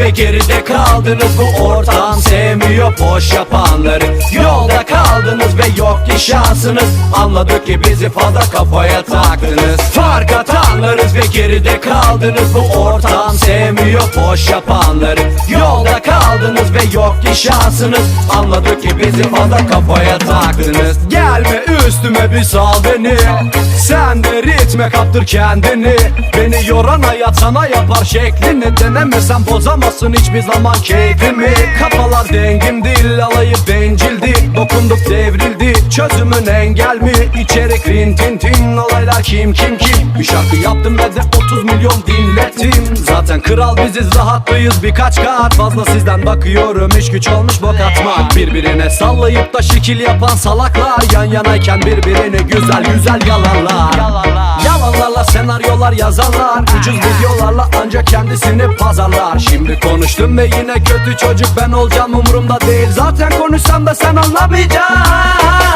ve geride kaldınız. Bu ortam sevmiyor boş yapanları. Yolda kaldınız ve yok ki şansınız. Anladık ki bizi fazla kafaya taktınız. Fark atanlarız ve geride kaldınız. Bu ortam sevmiyor boş yapanları. Yolda kaldınız ve yok ki şansınız. Anladık ki bizi fazla kafaya taktınız. Gelme üstüme bir sal beni Sen de ritme kaptır kendini. Beni yoran hayat sana yapar şeklini. Denemesen bozamazsın hiçbir zaman keyfimi. Kafalar dengim değil alayı bencildi. Dokunduk devrildi çözümün engel mi? İçerik rin tin tin olaylar kim kim kim? Bir şarkı yaptım ve de 30 milyon dinlettim Zaten kral biziz rahatlıyız birkaç kat. Fazla sizden bakıyorum iş güç olmuş bok atmak. Birbirine sallayıp da şekil yapan salaklar. Yan yanayken birbirini güzel güzel yalanlar Yalanlarla senaryolar yazarlar. Ucuz videolarla ancak kendisini pazarlar. Şimdi konuştum ve yine kötü çocuk. Ben olacağım umurumda değil. Zaten konuşsam da sen anlamayacaksın